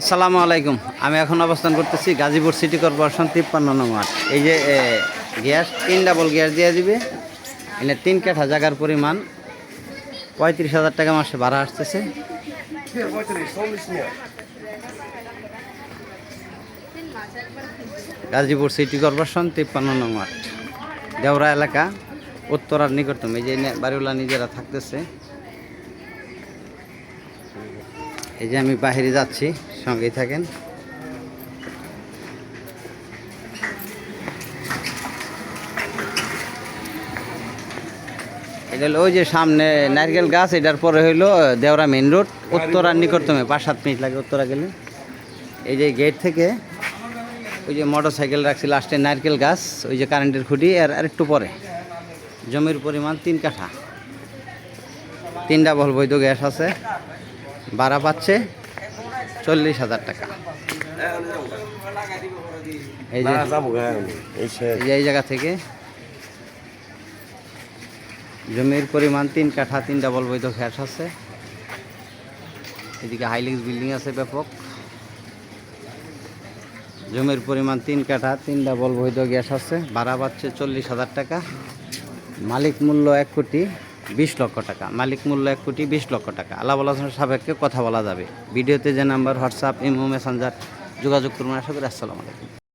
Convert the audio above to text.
আসসালামু আলাইকুম। আমি এখন অবস্থান করতেছি গাজীপুর সিটি কর্পোরেশন তিপ্পান্ন নং ওয়ার্ড। এই যে গ্যাস, তিন ডাবল গ্যাস দিয়ে দিবে। এনে তিন কাঠা জায়গার পরিমাণ পঁয়ত্রিশ হাজার টাকা মাসে ভাড়া আসতেছে। গাজীপুর সিটি কর্পোরেশন তিপ্পান্ন নং ওয়ার্ড। দেওরা এলাকা, উত্তরার নিকটতম। এই যে বাড়িওয়ালা নিজেরা থাকতেছে। এই যে আমি বাহিরে যাচ্ছি, সঙ্গেই থাকেন। এটা ওই যে সামনে নারকেল গাছ, এটার পরে হইল দেওরা মেন রোড উত্তরার নিকটতমে, পাঁচ সাত মিনিট লাগে উত্তরা গেলে। এই যে গেট থেকে ওই যে মোটর সাইকেল রাখছি, লাস্টে নারকেল গাছ, ওই যে কারেন্টের খুঁটি আর আরেকটু পরে। জমির পরিমাণ তিন কাঠা। তিন ডাবল বৈধ গ্যাস আছে। ভাড়া পাচ্ছে চল্লিশ হাজার টাকা। এই যে এই জায়গা থেকে জমির পরিমাণ তিন কাঠা তিন ডাবল বৈধ গ্যাস আছে। এদিকে হাইলিক্স বিল্ডিং আছে ব্যাপক। জমির পরিমাণ তিন কাঠা তিন ডাবল বৈধ গ্যাস আছে। ভাড়া পাচ্ছে চল্লিশ হাজার টাকা। মালিক মূল্য এক কোটি। বিশ লক্ষ টাকা, মালিক মূল্য এক কোটি বিশ লক্ষ টাকা। আলাপ আলোচনার সাপেক্ষে কথা বলা যাবে। ভিডিওতে যে নাম্বার, হোয়াটসঅ্যাপ, ইমো, মেসেঞ্জার যোগাযোগ করুন। আশা করি আসসালামু আলাইকুম।